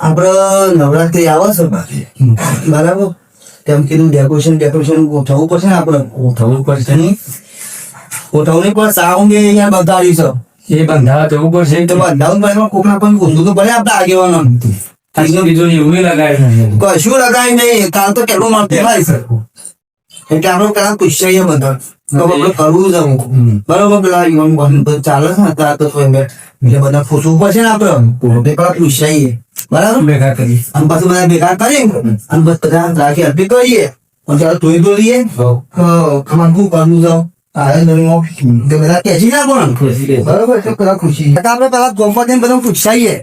આપડે નવરાત્રી આવે છે બરાબર? તેમ કીધું ડેકોરેશન ડેકોરેશન ગોઠવવું પડશે ને આપડે. થવું પડશે નહીં ગોઠવણી પણ સાઉન્ડ અહીંયા બંધાવી છે. એ બંધાવા જવું પડશે તો બંધાવું ભાઈ કોકના પણ ઊંધું તો ભલે આપણે આગેવાનો બીજું એવું લગાવી નહીં કશું લગાય નહીં. કાલ તો કેટલું માર પેલાય છે. એટલે આપણે પેલા પૂછાઈએ બધા તો આપણે કરવું જ હું બરોબર પેલા યુવાન ચાલે છે ને ત્યાં તો એટલે બધા પૂછવું પડશે ને આપડે પેલા પૂછાઈએ બરાબર? ભેગા કરી અને પછી બધા ભેગા કરીએ. અને બસ બધા રાખી અર્પી કરીએ. અને ચાલો ધોઈ ધોઈએ. આમાં શું કરવું છે? આ બધા કહેજી ના પણ બરોબર તો પેલા ખુશી. ગોમ્પા બધા પૂછાઈએ.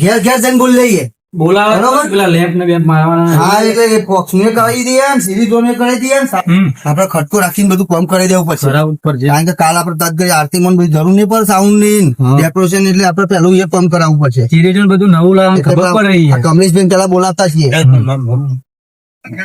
ઘેર ઘેર જઈને બોલી લઈએ. બોલાવે. પેલા લેમ્પ ને બેમ્પ મારવાના હા એટલે બોક્સ ને કરી દઈએ ને કરી દઈએ ને હમ. ખટકો રાખીને બધું કામ કરી દેવું પડશે. બરાબર ઉપર કારણ કે કાલ આપડે તત ગઈ આરતી માં બધી જરૂર નહીં પડે સાઉન્ડની. ડેકોરેશન એટલે આપણે પેલું એ પંપ કરાવવું પડશે. સિરિયલ બધું નવું લાવવાનું ખબર પડે પેલા બોલાવતા છીએ.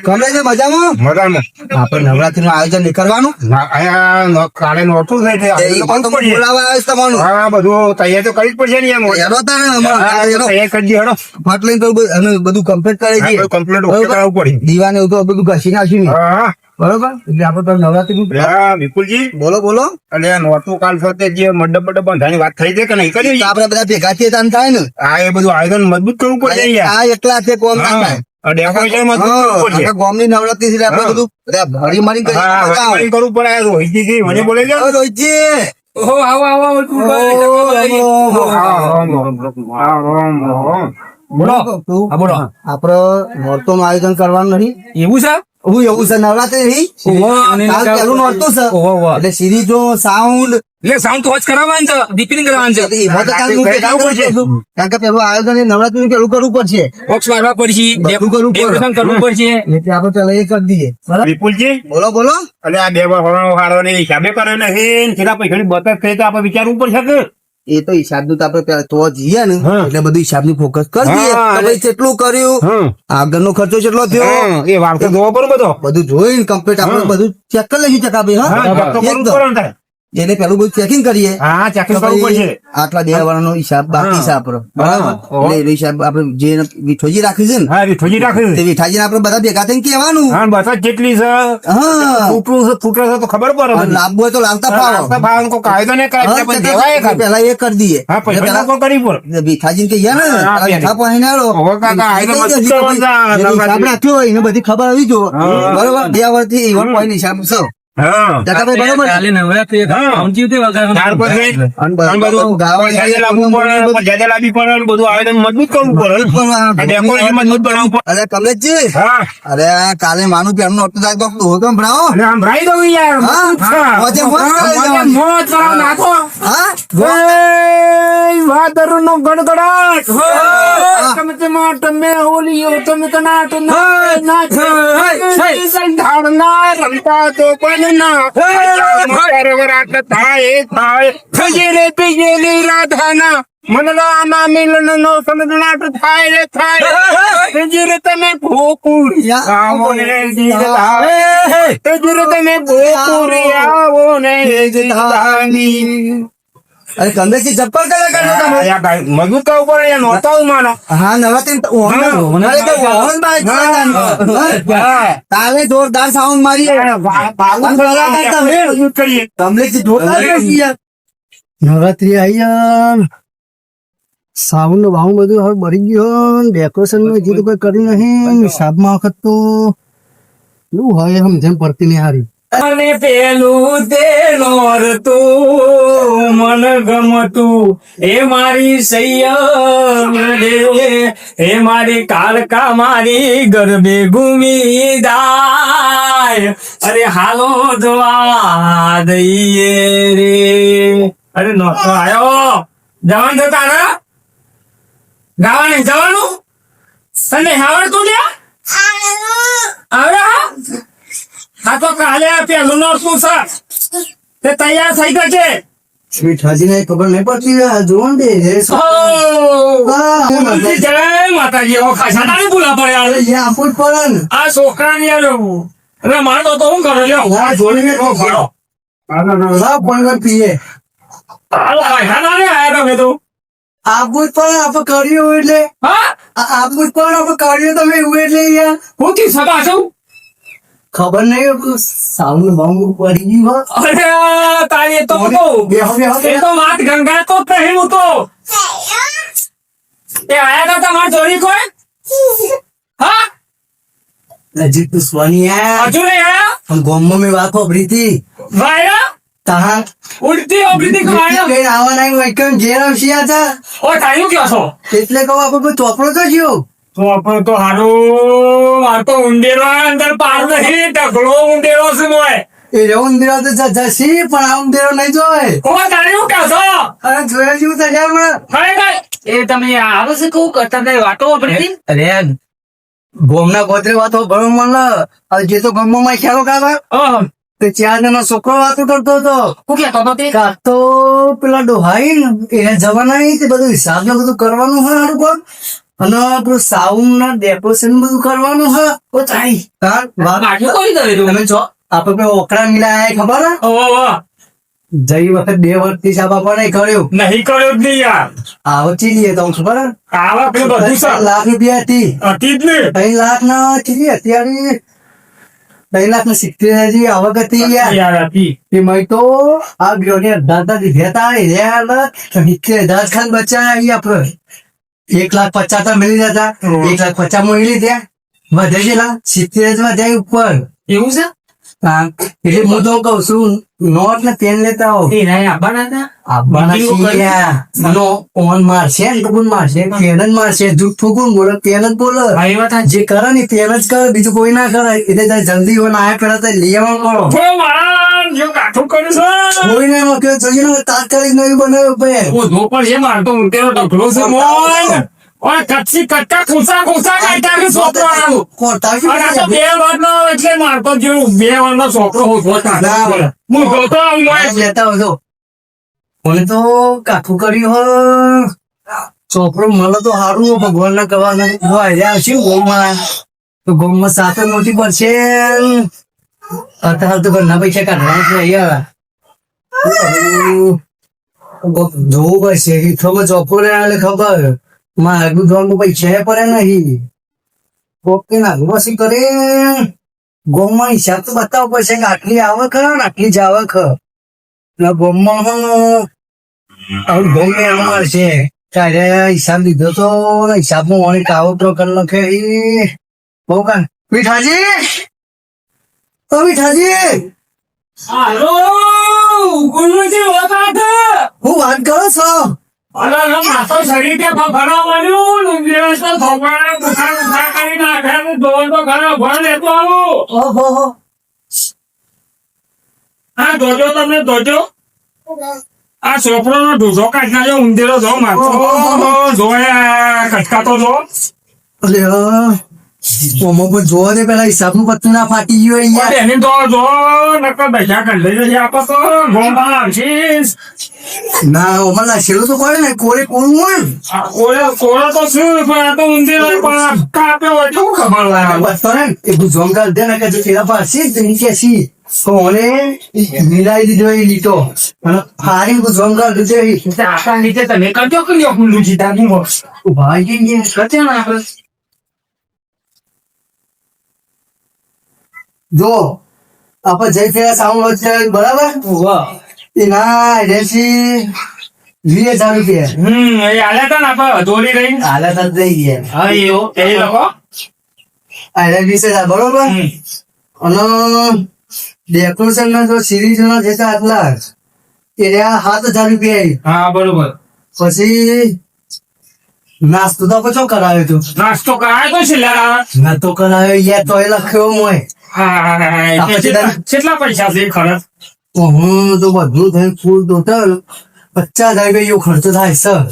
કમલેશ મજામાં? મજામાં. આપણે નવરાત્રી નું આયોજન નીકળવાનું અહીંયા કાલે થઈ છે તમારું. હા બધું તૈયાર તો કરી જ પડશે ને એમ હેડો તાણે અમારે. હા, હેડો. તૈયાર કરી હેડો. ફટ લઈને તો બધું- કમ્પ્લીટ કરી દઈએ? કરાવવું પડે. દીવાને એવું તો બધું ઘસી નાખ્યું હા, હા. બરોબર? એટલે આપણે તો નવરાત્રી નું વિપુલજી. બોલો બોલો. એટલે આ કાલ સાથે જે મંડપ મંડપ બંધાની વાત થઈ છે કે નહીં? કરી આપણે બધા ભેગા થઈએ થાય ને. આ એ બધું આયોજન મજબૂત કરવું પડે આ એકલા છે કોમ થાય. ગામની નવરાત્રી છે બધું મારી કરવું પડે. રોહિતજી મને બોલે છે રોહિતજી. ઓહો આવો આવો. બોલો. આપડે નોરતો નું આયોજન કરવાનું નહીં. એવું છે? હું એવું છે. નવરાત્રી નહીં. પેલું નોરતું છે. એટલે સિરીજો સાઉન્ડ એટલે સાઉન્ડ તો જ કરાવવાનું છે. છે એમાં તો કાલ હું હા, ભેગા કરવું પડશે. કારણ કે પેલું આયોજન એ નવરાત્રી નું પેલું કરવું પડશે? બોક્સ મારવા પડશે. બધું કરવું પડે. કરવું પડશે. એટલે આપણે પેલા એ કરી દઈએ. વિપુલજી? બોલો બોલો. એટલે આ બે વર્ષનો હારો ને હિસાબે કરે નથી ને કેટલા પૈસાની બચત થઈ તો આપણે વિચારવું પડશે કે? એ તો હિસાબનું તો આપણે પેલા તો જઈએ ને. એટલે બધું હિસાબનું ફોકસ કરી દઈએ. કેટલું કર્યું આગળ આગળનો ખર્ચો કેટલો થયો એ વાર્તા જોવો પડે બધો. બધું જોઈને કમ્પ્લીટ આપણે બધું ચેક કરી લઈશું ચકા ભાઈ હા, ને. એટલે પેલું બધું ચેકિંગ કરીએ હા ચેકિંગ કરવું પડશે. આટલા દેવાનો હિસાબ બાકી હિસાબ બરાબર? એટલે હિસાબ આપણે જે વિઠોજી રાખી છે ને હા વિઠોજી રાખ્યું તે વિઠાજીને આપણે બધા ભેગા થઈને કહેવાનું. હા બચત કેટલી છે હા. તૂટવું છે તૂટે છે તો ખબર પડે લાભ હોય તો લાવતા ફાવો ભાવ કોઈ કાયદો દેવાય ભાઈ, ખાલી. પેલા એ કરી દઈએ. હા પેલા લોકો કરી વિઠાજીને કહીએ ને હા, વિઠા ને આલો. હવે કાકા, આ તો એટલે મસ્ત કહીએ કે ભાઈ, બધા જેનો હિસાબ નવરાત્રી. રાખ્યો હોય એને બધી ખબર આવી જો બરાબર બરોબર? બે વર્ષથી એવો કોઈ હિસાબ છે? અરે કમલેશજી હા. અરે કાલે માનું પેલું નોટું થાય તો દોહો તો સંભળાવો અને ભરાઈ દઉં યાર. હા, મજબૂત છે. મોજે મોજ કરાવી મોજે દેવાની. મોજ કરાવી નાખો હા? જય વાદળનો ગડગડાટ. તમે તેમાં તમે ઓલીઓ તમે રમતા તો બનના રાધાના મનલાના મિલનનો સમજણાટ થાય રે થાય ખજેરે તમે ભોકુરિયા આવો ને જીતાવે ખજેરે તમે ભોકુરિયા આવો ને જીતાની અરે કમલેશજી ચપ્પલ કલા કાઢો તમે? મજબૂત પડે યાર નહોતા હું માનો હા નવરાત્રી તો ઓહન ઓહન. તારે જોરદાર સાઉન્ડ મજબૂત કરીએ કમલેશજી જોરદાર નવરાત્રી યાર. સાઉન્ડ ભાવ બધું હવે મરી ગયું ડેકોરેશનનું હજી તો કોઈ કર્યું નહીં. સાબમાં વખત તો શું હોય એમ જેમ પડતી નહીં હારી. મને પેલું તે નોરતું મન ગમતું. એ મારી સૈયમ રે એ મારી કાળકા મારી ગરબે ઘૂમી દાય અરે હાલો જોવા દઈએ રે. અરે નોતો આયો. જવાનું છે તારા? ગાવાની જવાનું? તને આવડતું લ્યા? આવડે હા? આ તો કાલે આ પેલું નો શું છે. તે તૈયાર થઈ ગયો છે મીઠાજી ને ખબર નહીં પડતી આ દે જય માતાજી ઓ ખાસા. ના ભૂલા પડે યાર. અહીંયા આપવું જ પડે ને. આ છોકરાને યાર અરે મારતો તો હું કરે લ્યો. આ જોડીને ઓ, ખરો. લાવ પણ પીએ. ભાઈ, હાલો, ને આયા તમે તો. આપવું જ પણ આપણે કર્યું એટલે. હા? આ આપવું જ પણ આપણે કર્યું તમે એવું એટલે યાર હું કી સગા છું? ખબર નહીં સાઉન્ડ બાઉન્ડ પડી ગયું હોય. અરે તારી તો કહું એ તો વાત ગંગા તો જ હું તો. એ આયા તા તમાર ચોરી કોઈ? હા? નજીક તું સ્વાની યાર હજુ નહીં આયા? ગોમમાં મેં વાત ખબરી હતી. વાયરા તાહા. ઉડતી ઓબડી ખાયા કઈ આવવાના કેમ ઘેર આવશે તા. ઓ તાયું કયો છો? એટલે કહું આપણે કોઈ ચોપડો તો જ્યો તો આપણે તો હારું આ તો ઉંદેરો અંદર પાર નહીં ઢગલો ઉંદેરો છે મોય. એ જો ઉંદેરો તો જ- જશી પણ આ ઉંદેરો નહીં જોય ઓ તારે હું કહો અરે જોયા જેવું થશે હમણાં. ખાય ખાય એ તમે આવો છે કહું કરતા નહીં વાતો વાપરી અરે ગોમના ગોત્રે વાતો ભણો મને હવે જે તો ગમમાં ખ્યાલો કાકા ઓ તે ચાર છોકરો વાતો કરતો હતો. હું કહેતો હતો તે કાં તો પેલા ડોહાઈ ને એને જવાના નહીં તે બધું હિસાબ ને બધું કરવાનું હોય હારું કોણ? અને આપણું સાઉન્ડ ના ડેકોરેશન બધું કરવાનું હોય ઓ તાઈ તાર વાત દવે તમે જો આપણે પેલો ઓકરા મિલાયા ખબર હે? ઓ જઈ વખત બે વર્ષથી સાબા પણ કર્યું. નહીં કર્યો જ નહીં યાર. આવો ચીલીએ તો ખબર આવા પેલું બધું લાખ રૂપિયા હતી. હતી જ ને. ત્રણ લાખ ના ચીલી અત્યારે ત્રણ લાખ ને સિત્તેર હજી આવક હતી યાર. હતી. એમાં તો આ ગયો અઢાર હજાર દીધા હતા રહ્યા સિત્તેર હજાર ખાન આવી આપડે. એક લાખ પચાસ તો મળી જતા. એક લાખ પચાસ મળી ત્યાં વધે છે સિત્તેર વધ્યા ઉપર. એવું છે? એટલે હું તો કઉ છું નોટ ને પેન લેતા હતા? આપવાના નો ઓન મારશે ને મારશે પેન જ મારશે જૂઠું કોણ બોલે પેન જ બોલે. હા. જે કરે ને પેન જ કરે બીજું કોઈ ના કરે. એટલે જલ્દી હોય આયા પેલા તો લઈ આવવાનું કરો જો કાઠું કર્યું છે. કોઈને એનો કે તાત્કાલિક નહીં બનાવ્યો ભાઈ. ઓ ધો પર છે મારતો ઊંટેરો ઢગલો છે મોય. ઓય કચ્છી કટકા ખુસા ખુસા કાઢ્યા કે છોકરો આવું કોર્તા અને આ તો બે વારનો એટલે મારતો જેવું બે વારનો છોકરો હોતો ના બોલે. હું જોતો આવું મોય. લેતા હોય મને તો કાઠું કર્યું હો છોકરો મળે તો સારું ભગવાન ના કહેવાના આયરા આવશે ને ગોમમાં. તો ગોમમાં સાથે મોટી પડશે અત્યારે તો ઘરના પૈસા કાઢવાના છે અહીંયા જોવું પડશે. ઈથોમાં ચોપડો ને આલે ખબર. માં આગળ જોવાનું પૈસા પડે નહીં. ઓકે ના પછી કરે. ગોમમાં હિસાબ તો બતાવવો પડશે કે આટલી આવક હે ને આટલી જ આવક હે. ના ગોમમાં આવું ગોમે અમાર છે ત્યારે હિસાબ લીધો તો હિસાબમાં મને કાવો નાખે ઈ. બહુ કાન. મીઠાજી? મીઠાજી! હાલો હું વાત કરો છો? અરે અરે માથો શરીર કે ભરવા મળ્યું લુંગી તો થોપાને બુખાર બુખાર કરી નાખે ને દોડ તો ઘરે ભણ લેતો આવું. ઓહો. હા જોજો તમે જોજો આ છોકરો નો ઢૂસો કાઢ નાખ્યો ઊંધેરો જો માથો. જોયા ખટકાતો જો. અલે ઓમો પણ જોવા પેલા પત્તું ના ફાટી ગયું અહીંયા એની તો જો નકર બેઠા કરી લઈ જશે આપો તો. ગોમાં આવશીશ. ના ઓમાં નાખેલું તો પડે ને કોરે કોરું હોય. કોળે કોળે તો શું પણ આ તો ઊંધેરો પણ કાપ્યો હોય તો ખબર લાગે બસ તો ને એ ભૂજોમ કાઢ દે ને કે જે પાસે જ નીચે સી કોને મિલાઈ દીધો એ લીટો. અને ફારી દીધો એ. આખા નીચે તમે કરજો કે લ્યો ખુલ્લું જીતા ભાઈ કે કે કરજો ને આપણે. જો આપણે જઈ થયા સાઉન્ડ વચ્ચે બરાબર? એના એજન્સી વીસ હજાર રૂપિયા હમ એ આલે તા ને આપણે દોરી રહી આલે તા દઈ ગયા. હા એવો એ લોકો? આલે વીસ હજાર બરોબર? અને ડેકોરેશન ના જો સિરીઝ ના જતા આટલા એ સાત હજાર રૂપિયા હા બરોબર. પછી નાસ્તો તો પછી કરાવ્યો તું? નાસ્તો કરાવ્યો તો છે લ્યા ના તો કરાવ્યો યાર તો એ લખ્યો મોય કેટલા પૈસા છે ખરચ? હું તો બધું થઈ ફૂલ ટોટલ પચાસ હજાર જેવો ખર્ચો થાય સર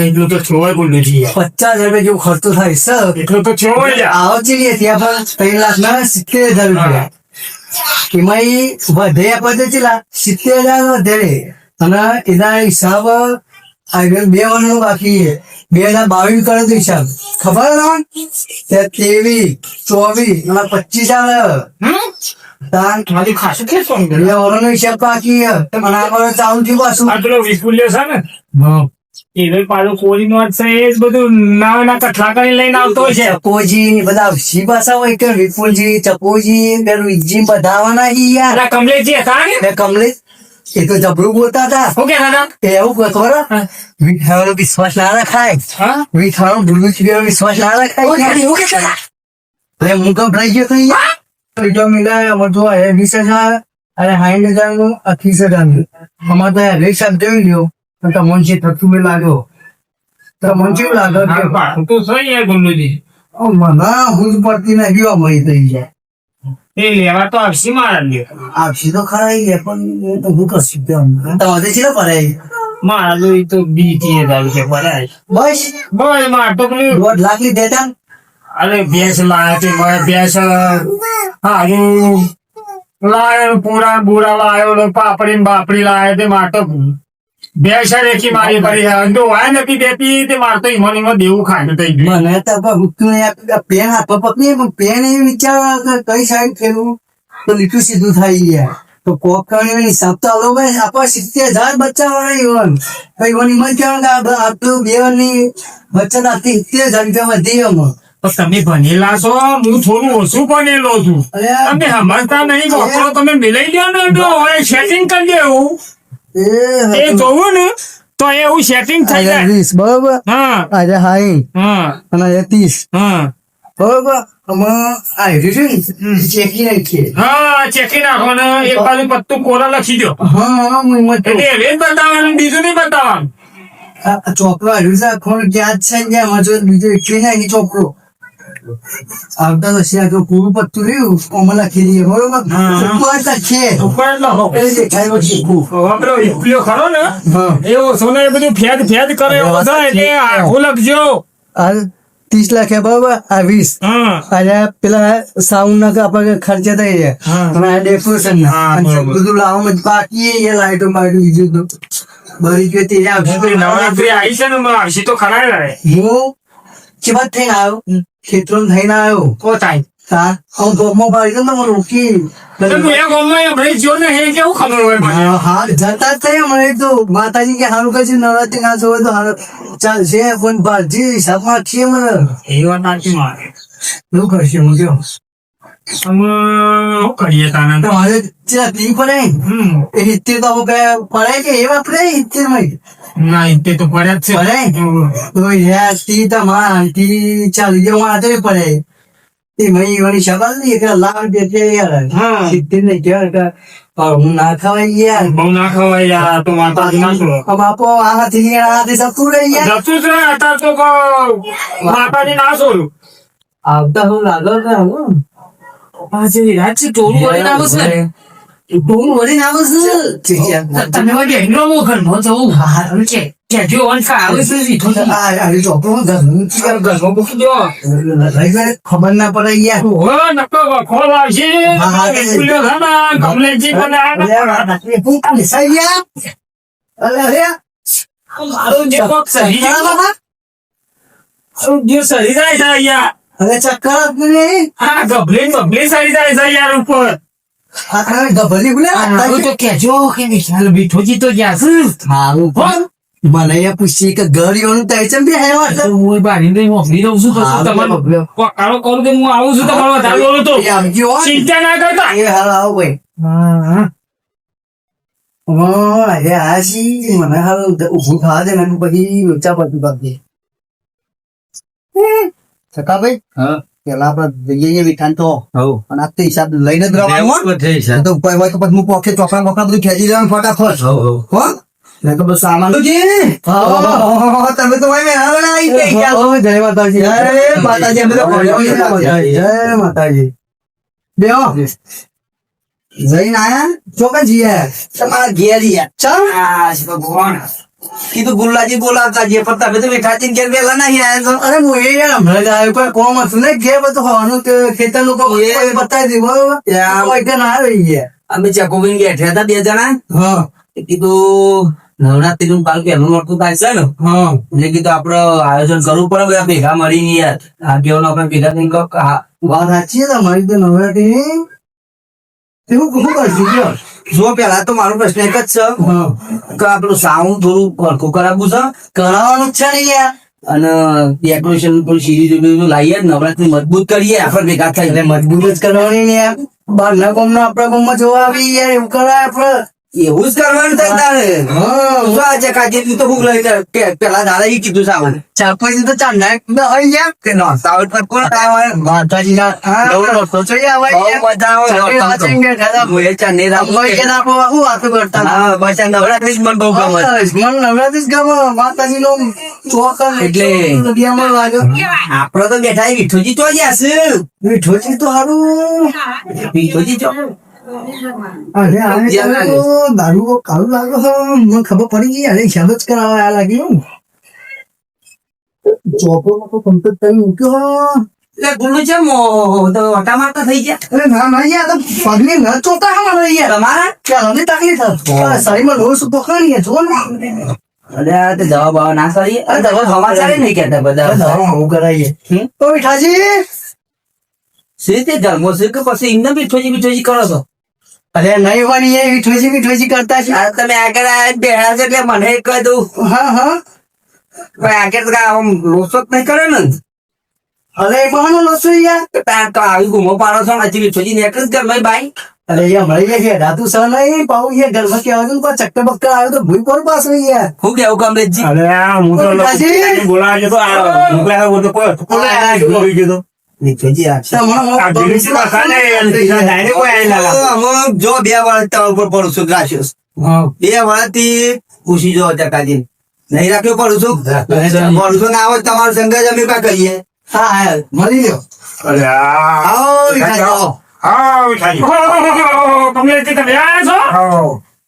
એટલું તો છોય બોલ્યું છે પચાસ હજાર જેવો ખર્ચો થાય સર એટલું તો છોય યાર. આવો ચીલીએ ત્યાં ત્રણ લાખ ના સિત્તેર હજાર રૂપિયા. એમાં વધે પદે ચેલા સિત્તેર હજાર વધે. અને એના હિસાબ આગળ બે વર્ષનો બાકી છે. બે હજાર બાવીસ કરે તો હિસાબ. ખબર તમને? ત્રેવીસ ચોવીસ અને પચીસ આવે ખાસું ને. બે વર્ષનો હિસાબ બાકી છે. અને આ ચાલુ થયું પાછું. પેલો વિપુલ્ય છે ને? એ પાછું કોરી નો છે એ જ બધું નાવે ના કઠલા કરી લઈને આવતો હોય છે. ચકોજી બધા શી ભાષા હોય કે વિપુલજી ચકોજી પેલું ઇજી બધાવાના ઈ યાર. કમલેશજી હતા ને? ને કમલેશ એ તો જબરું બોલતા હતા શું કહેતા હતા એવું કહો ખબર વીઠાવાનો વિશ્વાસ ના રખાય. વીઠાવાનો ભૂલવું છે વિશ્વાસ ના રખાય. એવું કહેતા હતા અરે હું તો ભરાઈ ગયો થઈ યાર મીઠા વધુ વીસ હજાર અને સાઠ હજારનું ત્રીસ હજાર. નું અમારે તો વીસ હજાર જોઈ લ્યો. તો તમને જે થતું મેં લાગ્યો. તમને કેવું લાગે કે હા, તો સહી યાર મને હું પડતી ને ગયો મળી થઈ જાય. એ લેવા તો આવશે મારા લે તો ખરા લે પણ તો હું કશું કેમ તમારે છે ને મારા તો તો બસ? બસ માર તો પેલું દોઢ લાખની દેતા? અરે ભેંસ લાયા તે મારે ભેંસ હારું લાયો પૂરા બુરા લાયો પાપડી બાપડી લાયો તે માર તો ભેંસ મારી પડી તે માર તો ઈમણ ઈમણ દેવું ખાય થઈ ગયું. મને તો પણ પેન હાથમાં પકડી પણ પેન એ વિચાર કઈ સાઈડ ફેરવું? તો લીટું સીધું થાય યાર તો કોક કરીને હિસાબ તો આલો ભાઈ આપણા સિત્તેર હજાર બચ્ચા વાળા ઈવન. ભાઈ ઈવન ઈમન કહેવાનું કે આટલું બે ની બચ્ચા આટલી સિત્તેર હજાર રૂપિયા વધી અમે પણ તમે ભણેલા છો હું થોડું ઓછું ભણેલો છું. તમે સમજતા નહીં તમે મિલાઈ દો ને સેટિંગ કરી દેવું એ જોવું ને તો એવું સેટિંગ થઈ જાય. વીસ બરોબર? હા. આજે હાઈ. હા. અને એ ત્રીસ. હા. બરોબર? અમે આ હેરી છે ને? ચેકી હા ચેકી નાખો એક બાજુ. એટલે નહીં બતાવવાનું. આવતા તો છે તો પૂરું પત્તું રહ્યું ઓમાં લખી બરોબર? હા. છે. દેખાય. વાપરો એકલ્યો ખરો ને? એવો સોના બધું ફેદ ફેદ કરે બધા એટલે આખું લખજો. ત્રીસ લાખ હે બાબા આ વીસ. હા. અને પેલા સાઉન્ડ ના આપણે ખર્ચા થઈ જાય. અને આ ડેકોરેશન ના. બધું લાવવામાં બાકી એ લાઈટો માર્યું બીજું તો બરી ગયો તે નવરાત્રી આવી છે ને આવશે તો ખરા હું? ચેવા થઈ આવ્યો. ખેતરો થઈને આવ્યો. તો થાય તાર? હું ગોમો મને રોકી તો મને? હા હા, જતા મને તો. માતાજી કે સારું કઈ નવરાત્રી ના હોય તો ચાલશે પણ બારજી હિસાબમાં છીએ મને. એવું કરશે હું કયો કરીએ તાને તો પડે હમ એ ઇત્તેર તો પડે કે એ વાપરે ઇત્તેરમાં ના તો પડ્યા જ છે પડે તો યાર તી તી ચાલી પડે વળી સવાલ નહીં કે દે યાર હા. સિત્તેર ને કહેવાય કે હું ના ખવાય યાર બહુ ના ખવાય યાર તો માતાજી ના છો બાપો આ હાથી આ હાથી સતું રહી યાર જતું અત્યારે તો ના છોડું આવતા હું લાગો ને હું પાછી રાત ટોળું વળીને આવું છે. ને. ટોળું વળીને આવું છું. તમે વળી એનો મોઘર નો જવું હારું છે કે જો આવે છે સીધો આ આ ચોપડો ઘરનું ઘરમાં મૂકી દો. ખબર ના પડે યાર. હો નકો મારું જે કોક સહી મારું જે જાય અહીંયા. હવે ચક્કર નહીં આ ગભલી ગભલી સરી જાય છે યાર ઉપર. આ આ ગભલી બોલે? હારું તો કેજો કે વિશાલ બીઠોજી તો ગયા છે. મારું પણ મને પૂછી કે ગળીઓનું થાય ચમ બે હેવા તો હું બારી ને મોકલી દઉં છું પછી તમારું કાળો કરું કે હું આવું છું તમારો વધારે બોલું તો? હો. ચિંતા ના કરતા? એ હાલ આવો ભાઈ. હા. અરે આશી મને હાલ ઊભું થવા દે ને પછી લોચા પડતું કરજે સકા હા. પેલા આપડે જઈએ વિઠાન તો. અને આ હિસાબ લઈને જ રહેવાનું તો કોઈ હોય તો પછી હું પોકે ચોકડા બોકડા બધું ખેંચી દેવાનું ફટાફટ. હો. ને તો બધું સામાન તમે તો ભાઈ મેળા વેળા આવી ગયા. જય માતાજી. જય માતાજી. અમે તો જય માતાજી. બેહો. જઈને આયા તમારા ઘેર ગયા ચાલ ભગવાન. કીધું ગુલ્લાજી બોલાવતા જે પણ તમે તો બેઠાચીને ઘેર પેલા નહીં આવ્યા અરે હું એ હમણાં જ આવ્યો પણ કોમ હતું ને ઘેર બધું હોવાનું ખેતર લોકો બતાવી દીધું બરોબર? ના આવી ગયા. અમે ચકોબીન બેઠા હતા બે જણા. હા. કીધું નવરાત્રી નું પાલ પહેલું મળતું થાય છે ને? હા. એટલે કીધું આપડે આયોજન કરવું પડે બધા ભેગા મળીને યાર. આ કેવું આપણે ભેગા થઈને વાત સાચી તમારી તો નવરાત્રી હું શું કરશું જો પેલા તો મારો પ્રશ્ન એક જ છે. કે આપણું સાઉન્ડ થોડું હરખું કરાવવું છે? કરાવવાનું જ છે ને યાર. અને ડેકોરેશન પણ સીડી લાવીએ નવરાત્રી મજબૂત કરીએ. આપણે ભેગા એટલે મજબૂત જ કરવાની ને યાર. બહારના ગામના આપણા ગામમાં જોવા આવી યાર એવું કરાય આપડે એવું જ કરવાનું થાય તારે? હા. શું આજે કાજે તું તો ભૂખ લઈ. પેલા દાદા એ કીધું સાવન ચાર પછી તો ચાંદા હોય યાર. કે નો સાવન પર કોણ આવે માતાજીના નવરો તો જોઈએ આવે મજા આવે દાદા. ભોય રાત અમે કે ના બહુ હું વાતો કરતા હા બસ નવરાત્રી જ મને બહુ ગમે. મન નવરાત્રી જ ગમે. માતાજીનો ચોક અને એટલે- નદીયામાં લાગ્યો આપડે તો બેઠા વિઠોજી તો જ્યાં છે. મીઠોજી તો હારું. વિઠોજી ચો અરે જ્યાં તો દારૂ કાળું લાગે. છે. મને ખબર પડી ગઈ અરે હિસાબ જ કરાવવા આ લાગ્યું ચોપડોમાં તો complete કરી મૂક્યો. એટલે ગુલ્લુ છે મો તો ઓટા મારતા થઈ ગયા. અરે ના ના યાર તો પગની ન ચોટા હમારા યાર. તમારા? ચાલોની તકલીફ થાય. શરીરમાં શું પકડી યાર, જુઓ ને. અરે તો જવાબ આવા ના સારી. અરે તમે સમાચાર નહીં કહેતા બધા. દવા હું કરાવીએ. તો મીઠાજી રીતે ધર્મો છે કે પછી એમને વિઠોજી વિઠોજી કરો છો? અરે નહીં વાની એ વિઠોજી વિઠોજી કરતા છે. તમે આગળ આયા બેઠા છો એટલે મને કહી દઉં. હા હા. પણ આગળ તો આમ લોસો જ નહીં કરે ને. અરે એ બહાનો લોસો યાર. તો તાર તો આવી ગુમો પાડો છો હજી વિઠોજી નીકળે જ ભાઈ ભાઈ અરે યાર મળી ગયા રાતુ સહ નહીં પાઉ યાર ઘરમાં દઉં પણ ચક્કર બક્કર આવ્યો તો ભૂઈ પર પાછો યાર. હું કેવું કમલેશજી અરે આ હું તો બોલાવ્યો બોલાવે તો આ મોકલાયો તો કોઈ કોઈ ગયો જો બે વર્ષ ઉપર પડું છું ગ્રાસિયસ બે વર્ષથી પૂછી જો ચકાજી નહીં રાખ્યો પડું છું પડું છું ના આવે તમારો તમારું સંઘ અમે કા કરીએ હા હા મળી અરે આવો આવો. કમલેશજી તમે આયા છો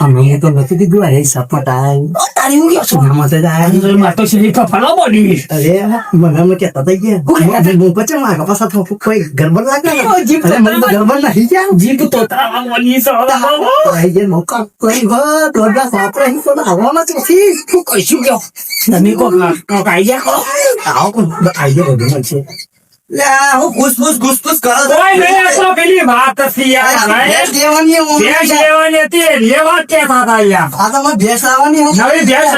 તો જ છે તો હું જે હે, પાંચ છું. હું છું? અમે હું તો નથી કીધું, અરે સપોર્ટ આય. તારી હું કહું છું, આમાં તો આય. મારે તો શરીર કફાનો પડી. અરે મને અમે કહેતા હતા કે હું હું પછી મારા પાછા થોડું કોઈ ગડબડ લાગે. અરે મને તો ગડબડ નહીં ગયા જીભ તોતરામાં મળી છે. આઈ ગયા મોકા કોઈ દોઢ લાખ વાપરે અહીં પણ આવવાના જ નથી શું કહીશું કયો તમે કોક કોક આઈડિયા કરો આવો કોણ આઈડિયા બધું મળશે હું ઘૂસપૂસ ઘૂસપૂસ કરો તો પેલી વાત હતી ભેંસ લેવાની હતી, લેવા જ કહેતા હતા યાર. આ તો મને લાવવાની હું નવી ભેંસ